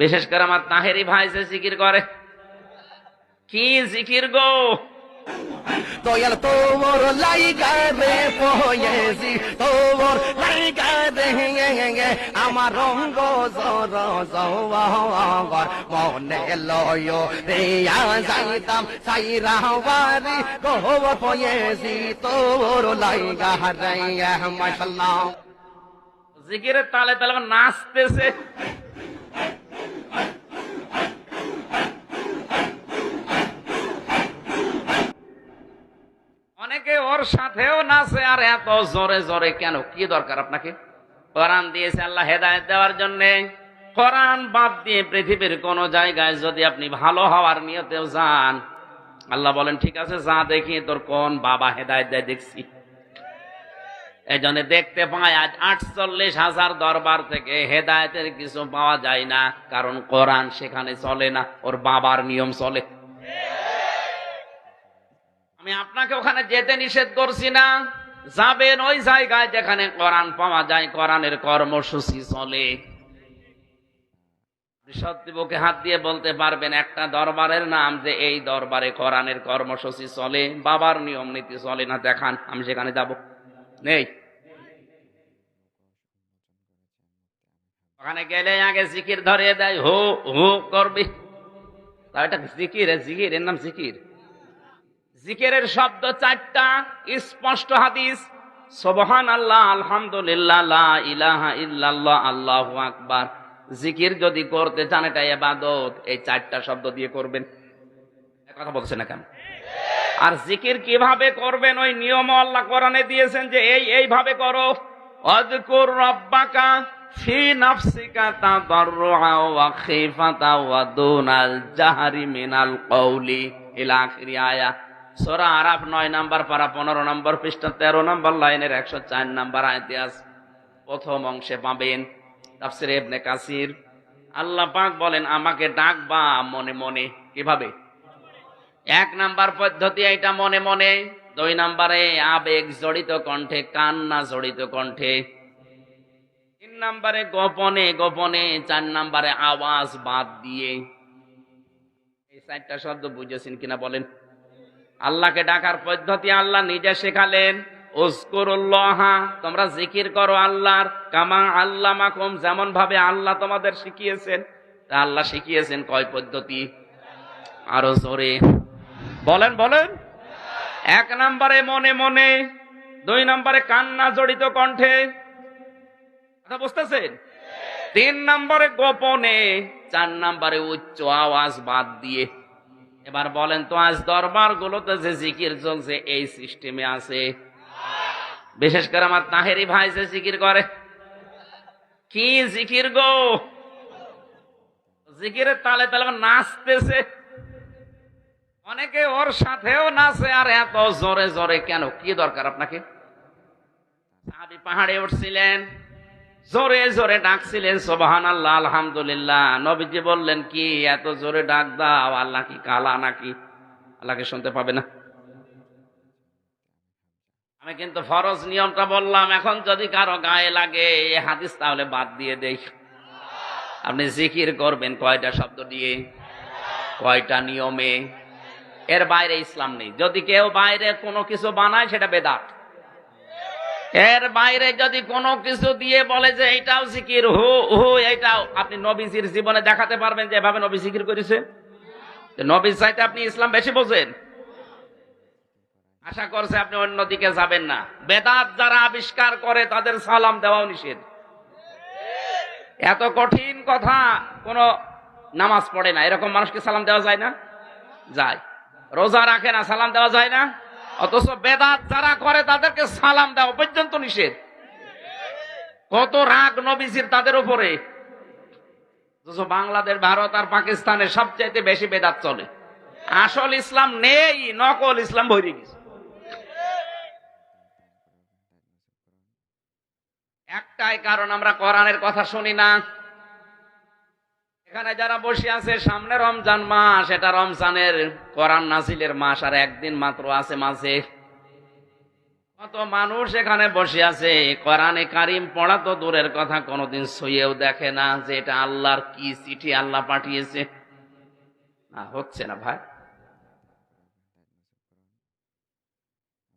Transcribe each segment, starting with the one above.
বিশেষ করে আমার তাহেরি ভাই যে জিকির করে। কি জিকির গো? দয়াল তোর লাইগা রে পয়েছি তোর লাইগা রে আমার রঙ্গ জর জওয়ার মনে লয় রে যাইতাম সাইরা বাড়ি গোব পয়েছি তোর লাইগা রে মাশাল্লাহ জিকিরের তালে তালে নাচতেছে। অনেকে ওর সাথেও নাচে, আর এত জোরে জোরে কেন? কি দরকার আপনাকে? কোরআন দিয়েছে আল্লাহ হেদায়ত দেওয়ার জন্য। কোরআন বাদ দিয়ে পৃথিবীর কোন জায়গায় যদি আপনি ভালো হওয়ার নিয়তেও যান, আল্লাহ বলেন, ঠিক আছে, যা দেখি তোর কোন বাবা হেদায়ত দেয় দেখছি। এই দেখতে পাই আজ আটচল্লিশ হাজার দরবার থেকে হেদায়তের কিছু পাওয়া যায় না, কারণ কোরআন সেখানে চলে না, ওর বাবার নিয়ম চলে। আমি আপনাকে ওখানে যেতে নিষেধ করছি না। যাবেন ওই জায়গায় যেখানে কোরআন পাওয়া যায়, কোরআনের কর্মসূচি চলে। সত্যিবকে হাত দিয়ে বলতে পারবেন, একটা দরবারের নাম যে এই দরবারে কোরআনের কর্মসূচি চলে, বাবার নিয়ম নীতি চলে না, দেখান, আমি সেখানে যাব। নেই। ওখানে গেলে আগে জিকির ধরিয়ে দেয়, হো হো, করবি। তা এটা জিকির জিকির, এর নাম জিকির। জিকিরের শব্দ চারটা, স্পষ্ট হাদিস। সোবহান আল্লাহ আলহামদুলিল্লাহ ইলাহা আল্লাহু আকবার। জিকির যদি করতে চান, এটা এবাদত এই চারটা শব্দ দিয়ে করবেন। কথা বলছে না কেন? আর জিকির কীভাবে করবেন, ওই নিয়ম আল্লাহ কোরআনে দিয়েছেন যে এই, এইভাবে করো। অযকুর রব্বাকা ফি নাফসিকা তাদাররুআ ওয়া খিফাতা ওয়া দুনাল মিনাল কওলি। ইলা সূরা আরাফ নয় নাম্বার পারা 15 নম্বর পৃষ্ঠা 13 নম্বর লাইনের 104 নাম্বার আয়াতে প্রথম অংশে পাবেন তাফসিরে ইবনে কাসির। আল্লাহ পাক বলেন, আমাকে ডাকবা মনে মনে। কীভাবে? এক নাম্বার পদ্ধতি এটা মনে মনে। দুই নাম্বারে আবেগ জড়িত কণ্ঠে, কান্না জড়িত কণ্ঠে। তিন নাম্বারে গোপনে গোপনে। চার নাম্বারে আওয়াজ বাদ দিয়ে। এই চারটা শব্দ বুঝেছেন কিনা বলেন। আল্লাহকে ডাকার পদ্ধতি আল্লাহ নিজে শেখালেন। তোমরা জিকির করো আল্লাহর, কামা আল্লাহ মাকুম যেমন ভাবে আল্লাহ তোমাদের শিখিয়েছেন। তা আল্লাহ শিখিয়েছেন কয় পদ্ধতি? আরও জোরে। বলেন বলেন। এক নম্বরে মনে মনে, দুই নম্বরে কান্না জড়িত কণ্ঠে। কথা বুঝতেছেন? তিন নম্বরে গোপনে, চার নম্বরে উচ্চ আওয়াজ বাদ দিয়ে। এবার বলেন, তো আজ দরবার গুলোতে যে জিকির চলছে, এই সিস্টেমে আছে? বিশেষ করে আমার তাহেরি ভাই যে জিকির করে। কি জিকির গো? জিকিরের তালে তালে নাচতেছে। অনেকে ওর সাথেও নাচে, আর এত জোরে জোরে কেন? কি দরকার আপনাকে? পাহাড়ে উঠছিলেন। জোরে জোরে ডাকছিলেন সোবাহান আল্লাহ আলহামদুলিল্লাহ। নবীজি বললেন, কি এত জোরে ডাক দাও? আল্লাহ কি কালা নাকি? আল্লাহকে শুনতে পাবে না। আমি কিন্তু ফরজ নিয়মটা বললাম, এখন যদি কারও গায়ে লাগে, এ হাদিস তাহলে বাদ দিয়ে দেই। আপনি জিকির করবেন কয়টা শব্দ দিয়ে? কয়টা নিয়মে? এর বাইরে ইসলাম নেই। যদি কেউ বাইরে কোনো কিছু বানায়, সেটা বেদাত। এর বাইরে যদি কোনো কিছু দিয়ে বলে যে এইটাও জিকির, হু হু এইটাও আপনি নবীজির জীবনে দেখাতে পারবেন যে এভাবে নবী জিকির করেছে। তো নবীর চাইতে আপনি ইসলাম বেশি বোঝেন। আশা করছে আপনি অন্যদিকে যাবেন না। বেদাত যারা আবিষ্কার করে, তাদের সালাম দেওয়াও নিষেধ। এত কঠিন কথা, কোন নামাজ পড়ে না। এরকম মানুষকে সালাম দেওয়া যায় না? যায়। রোজা রাখে না, সালাম দেওয়া যায় না? অথচ বেদাত যারা করে, তাদেরকে সালাম দেওয়া পর্যন্ত নিষেধ। কত রাগ নবীজির তাদের উপরে। বাংলাদেশ, ভারত আর পাকিস্তানে সবচাইতে বেশি বেদাত চলে। আসল ইসলাম নেই, নকল ইসলাম ভরে গেছে। একটাই কারণ আমরা কোরআনের কথা শুনি না। এখানে যারা বসে আছে, সামনে রমজান মাস, এটা রমজানের কোরআন নাজিলের মাস, আর একদিন মাত্র আছে মাঝে। কত মানুষ এখানে বসে আছে, কোরআনে কারিম পড়া তো দূরের কথা, কোনোদিন সইয়েও দেখে না যে এটা আল্লাহর কি চিঠি আল্লাহ পাঠিয়েছে। না, হচ্ছে না ভাই।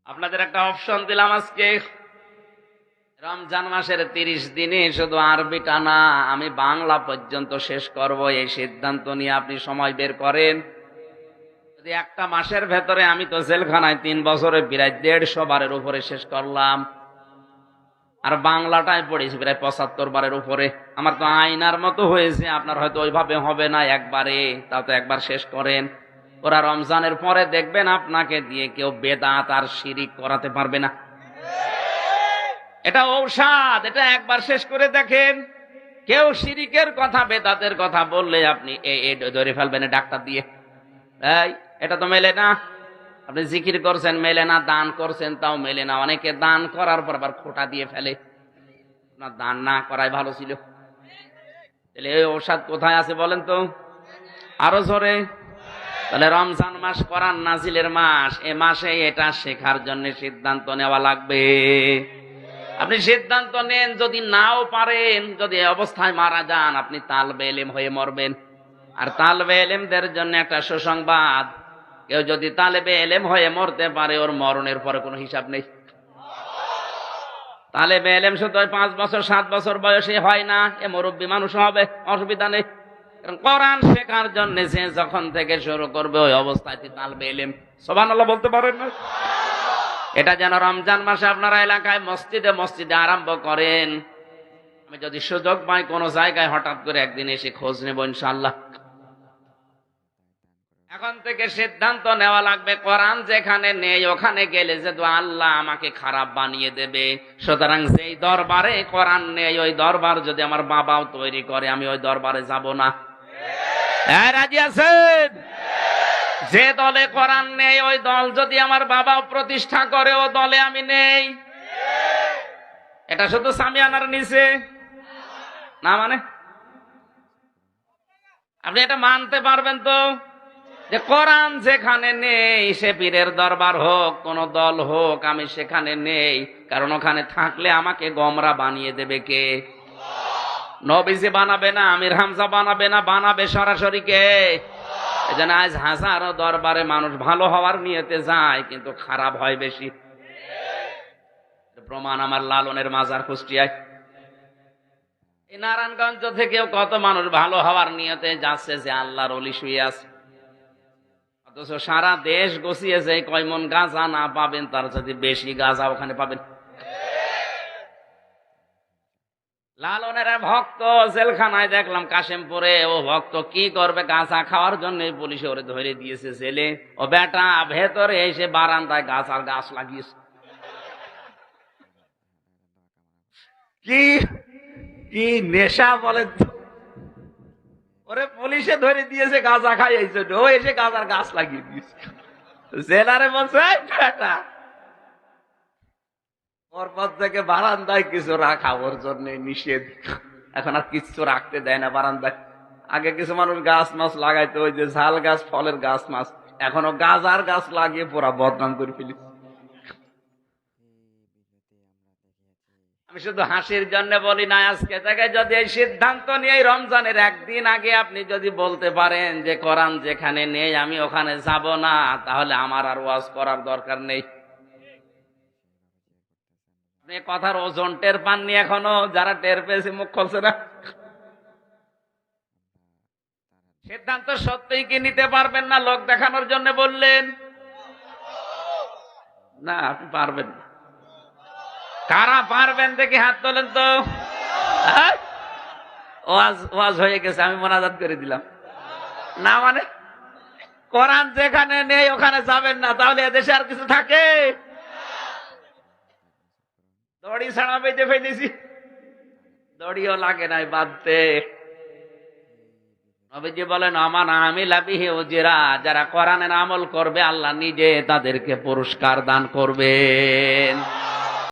আপনাদের একটা অপশন দিলাম আজকে। রমজান মাসের তিরিশ দিনে শুধু আরবিটা না, আমি বাংলা পর্যন্ত শেষ করব এই সিদ্ধান্ত নিয়ে আপনি সময় বের করেন। যদি একটা মাসের ভেতরে আমি তো জেলখানায় তিন বছরে প্রায় দেড়শো বারের উপরে শেষ করলাম। আর বাংলাটায় পড়েছি প্রায় পঁচাত্তর বারের উপরে। আমার তো আয়নার মতো হয়েছে, আপনার হয়তো ওইভাবে হবে না একবারে, তাও তো একবার শেষ করেন। ওরা রমজানের পরে দেখবেন আপনাকে দিয়ে কেউ বেদাত আর শিরিক করাতে পারবে না। এটা ঔষধ, এটা একবার শেষ করে দেখেন। কেউ শিরিকের কথা, বেদাতের কথা বললে আপনি ধরে ফেলবেন ডাক্তার দিয়ে। এই, এটা তো মেলে না। আপনি জিকির করছেন, মেলে না, দান করছেন, তাও মেলে না। অনেকে দান করার পর আবার খোটা দিয়ে ফেলে। না, দান না করাই ভালো ছিল। তাহলে এই ঔষধ কোথায় আছে বলেন তো? আরও জোরে। তাহলে রমজান মাস করার নাজিলের মাস, এ মাসে এটা শেখার জন্য সিদ্ধান্ত নেওয়া লাগবে। আপনি সিদ্ধান্ত নেন, যদি নাও পারেন, যদি অবস্থায় মারা যান, আপনি তালবে এলেম হয়ে মরবেন। আর তালবে এলেমদের জন্য একটা সুসংবাদ, কেউ যদি তালেবে এলেম হয়ে মরতে পারে, ওর মরণের পরে কোনো হিসাব নেই। তালেবে এলেম শুধু পাঁচ বছর, সাত বছর বয়সে হয় না, এ মুরব্বী মানুষ হবে, অসুবিধা নেই। কোরআন শেখার জন্য যখন থেকে শুরু করবে, ওই অবস্থায় তালবে এলেম সোভান বলতে পারেন না? এটা যেন রমজান মাসে আপনারা এলাকায় মসজিদে মসজিদে আরম্ভ করেন। আমি যদি সুযোগ পাই কোনো জায়গায় হঠাৎ করে একদিন এসে খোঁজ নেব ইনশাল্লাহ এখন থেকে সিদ্ধান্ত নেওয়া লাগবে, কোরআন যেখানে নেই ওখানে গেলে যে আল্লাহ আমাকে খারাপ বানিয়ে দেবে। সুতরাং যেই দরবারে কোরআন নেই, ওই দরবার যদি আমার বাবাও তৈরি করে, আমি ওই দরবারে যাব না। হ্যাঁ রাজি আছেন? যে দলে কোরআন নেই, ওই দল যদি আমার বাবা প্রতিষ্ঠা করে, ও দলে আমি নেই। এটা শুধু সামিয়ানার নিচে। না মানে? আপনি এটা মানতে পারবেন তো? যে কোরআন যেখানে নেই, সে পীরের দরবার হোক, কোন দল হোক, আমি সেখানে নেই। কারণ ওখানে থাকলে আমাকে গমরা বানিয়ে দেবে কে? নবীজি বানাবে না, আমির হামজা বানাবে না, বানাবে সরাসরি কে? এজন্য আজ হাজারো দরবারে মানুষ ভালো হওয়ার নিয়েতে যায়, কিন্তু খারাপ হয় বেশি। প্রমাণ আমার লালনের মাজার কুষ্টিয়ায়। এই নারায়ণগঞ্জ থেকেও কত মানুষ ভালো হওয়ার নিয়তে যাচ্ছে যে আল্লাহর অলি শুয়ে আছে। অথচ সারা দেশ গছিয়েছে কয় মন গাঁজা না পাবেন, তার যদি বেশি গাঁজা ওখানে পাবেন। লালনের ভক্ত জেলখানায় দেখলাম কাশেমপুরে, ও ভক্ত, কি করবে? গাছা খাওয়ার জন্য পুলিশে ওরে ধরে দিয়েছে ছেলে ও বেটা, ভেতরে এসে বারান্দায় গাছ আর গাছ লাগিয়েছে। কি কি নেশা বলে ওরে পুলিশে ধরে দিয়েছে গাঁজা খাই এই ও এসে গাঁজার গাছ লাগিয়ে দিয়েছে। জেলারে বলছে বেটা ওর পর থেকে বারান্দায় কিছু রাখা ওর জন্য নিষেধ। এখন আর কিছু রাখতে দেয় না বারান্দায়। আগে কিছু মানুষ গাছ মাছ লাগাইতো, ওই যে ঝাল গাছ, ফলের গাছ মাছ। এখনও গাজার গাছ লাগিয়ে পুরা বদনাম করে ফেলি। আমি শুধু হাসির জন্য বলি না, আজকে থেকে যদি এই সিদ্ধান্ত নিয়ে রমজানের একদিন আগে আপনি যদি বলতে পারেন যে, কোরআন যেখানে নেই, আমি ওখানে যাব না, তাহলে আমার আর ওয়াজ করার দরকার নেই। আপনি কথার ওজন টের পাননি এখনও, যারা টের পেয়েছে মুখ খুলছে না। সিদ্ধান্ত সত্যিই কি নিতে পারবেন না? লোক দেখানোর জন্য বললেন। না, আপনি পারবেন না। কারা পারবেন দেখে হাত তোলেন তো? ওয়াজ ওয়াজ হয়ে গেছে, আমি মোনাজাত করে দিলাম। না মানে? কোরআন যেখানে নেই, ওখানে যাবেন না। তাহলে এদেশে আর কিছু থাকে? দড়ি ছাড়া পেতে ফেলেছি। দড়িও লাগে নাই বাঁধতে। নবীজি বলেন আমার আমি লাবিহে ওজেরা যারা কোরআনের আমল করবে, আল্লাহ নিজে তাদেরকে পুরস্কার দান করবেন।